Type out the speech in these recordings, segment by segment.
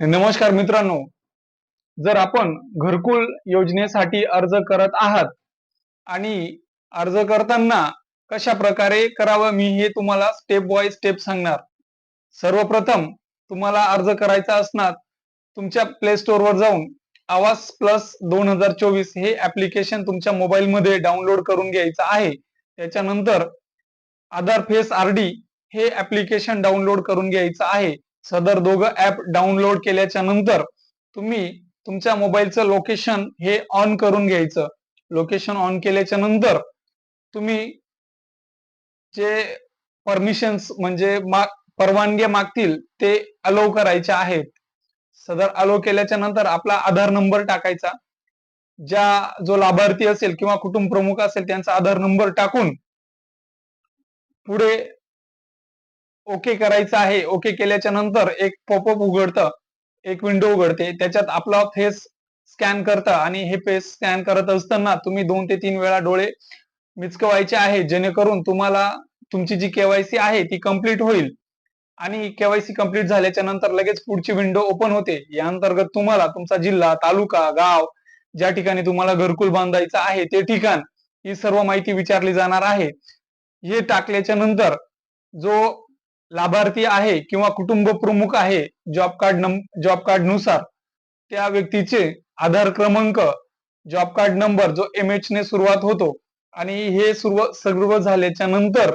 नमस्कार मित्रांनो. जर आपण घरकुल योजनेसाठी अर्ज करत आहात आणि अर्ज करताना कशा प्रकारे करावं मी हे तुम्हाला स्टेप बाय स्टेप सांगणार. सर्वप्रथम तुम्हाला अर्ज करायचा असणार तुमच्या प्ले स्टोर वर जाऊन आवाज प्लस दोन हजार चोवीस हे ऍप्लिकेशन तुमच्या मोबाईल मध्ये डाउनलोड करून घ्यायचं आहे. त्याच्यानंतर आधार फेस आर डी हे ऍप्लिकेशन डाउनलोड करून घ्यायचं आहे. सदर दोघं ऍप डाउनलोड केल्याच्यानंतर तुम्ही तुमच्या मोबाईलचं लोकेशन हे ऑन करून घ्यायचं. लोकेशन ऑन केल्याच्यानंतर तुम्ही जे परमिशन्स म्हणजे परवानग्या मागतील ते अलो करायचे आहेत. सदर अलो केल्याच्यानंतर आपला आधार नंबर टाकायचा. ज्या जो लाभार्थी असेल किंवा कुटुंब प्रमुख असेल त्यांचा आधार नंबर टाकून पुढे ओके करायचं आहे ओके केल्याच्यानंतर एक पॉपअप उघडतं एक विंडो उघडते त्याच्यात आपला फेस स्कॅन करतं आणि हे फेस स्कॅन करत असताना तुम्ही दोन ते तीन वेळा डोळे मिचकवायचे आहे जेणेकरून तुम्हाला तुमची जी केवायसी आहे ती कंप्लीट होईल. आणि केवायसी कंप्लीट झाल्याच्यानंतर लगेच पुढची विंडो ओपन होते. या अंतर्गत तुम्हाला तुमचा जिल्हा तालुका गाव ज्या ठिकाणी तुम्हाला घरकुल बांधायचं आहे ते ठिकाण ही सर्व माहिती विचारली जाणार आहे. हे टाकल्याच्या नंतर जो लाभार्थी आहे किंवा कुटुंब प्रमुख आहे जॉब कार्ड जॉब कार्डनुसार त्या व्यक्तीचे आधार क्रमांक जॉब कार्ड नंबर जो एम एच ने सुरुवात होतो आणि हे सर्व सर्व झाल्याच्यानंतर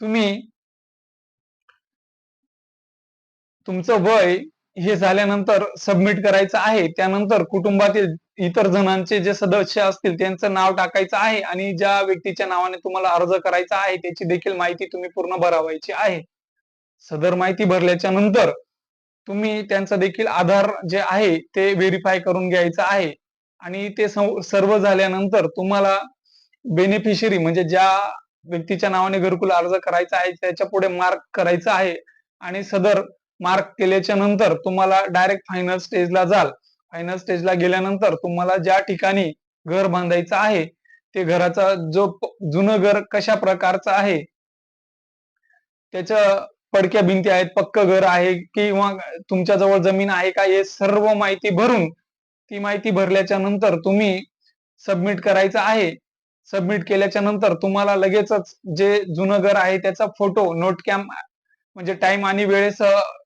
तुम्ही तुमचं वय हे झाल्यानंतर सबमिट करायचं आहे. त्यानंतर कुटुंबातील इतर जणांचे जे सदस्य असतील त्यांचं नाव टाकायचं आहे आणि ज्या व्यक्तीच्या नावाने तुम्हाला अर्ज करायचा आहे त्याची देखील माहिती तुम्ही पूर्ण भरावायची आहे. सदर माहिती भरल्याच्या नंतर तुम्ही त्यांचा देखील आधार जे आहे ते व्हेरीफाय करून घ्यायचं आहे. आणि ते सर्व झाल्यानंतर तुम्हाला बेनिफिशरी म्हणजे ज्या व्यक्तीच्या नावाने घरकुल अर्ज करायचा आहे त्याच्या पुढे मार्क करायचा आहे आणि सदर मार्क केल्याच्यानंतर तुम्हाला डायरेक्ट फायनल स्टेजला जाल. फायनल स्टेजला गेल्यानंतर तुम्हाला ज्या ठिकाणी घर बांधायचं आहे ते घराचा जो जुनं घर कशा प्रकारचं आहे त्याचं पडक्या भिंती आहेत पक्क घर आहे किंवा तुमच्या जवळ जमीन आहे का हे सर्व माहिती भरून ती माहिती भरल्याच्या नंतर तुम्ही सबमिट करायचं आहे. सबमिट केल्याच्यानंतर तुम्हाला लगेचच जे जुनं घर आहे त्याचा फोटो नोट कॅम म्हणजे टाइम आणि वेळेस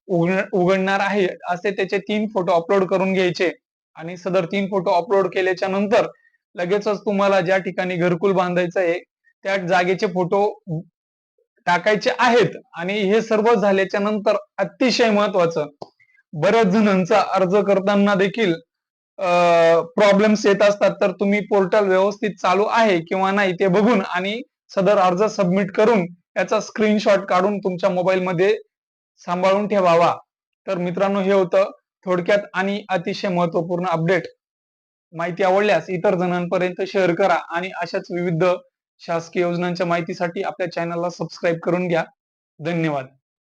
उघडणार आहे असे त्याचे तीन फोटो अपलोड करून घ्यायचे. आणि सदर तीन फोटो अपलोड केल्याच्यानंतर लगेचच तुम्हाला ज्या ठिकाणी घरकुल बांधायचं आहे त्या जागेचे फोटो टाकायचे आहेत. आणि हे सर्व झाल्याच्यानंतर अतिशय महत्वाचं बऱ्याच जणांचा अर्ज करताना देखील प्रॉब्लेम्स येत असतात. तर तुम्ही पोर्टल व्यवस्थित चालू आहे किंवा नाही ते बघून आणि सदर अर्ज सबमिट करून याचा स्क्रीनशॉट काढून तुमच्या मोबाईल मध्ये सांभाळून ठेवावा. तर मित्रांनो हे होतं थोडक्यात आणि अतिशय महत्त्वपूर्ण अपडेट माहिती आवडल्यास इतर जणांपर्यंत शेअर करा आणि अशाच विविध शासकीय योजनांच्या माहितीसाठी आपल्या चॅनलला सबस्क्राईब करून घ्या. धन्यवाद.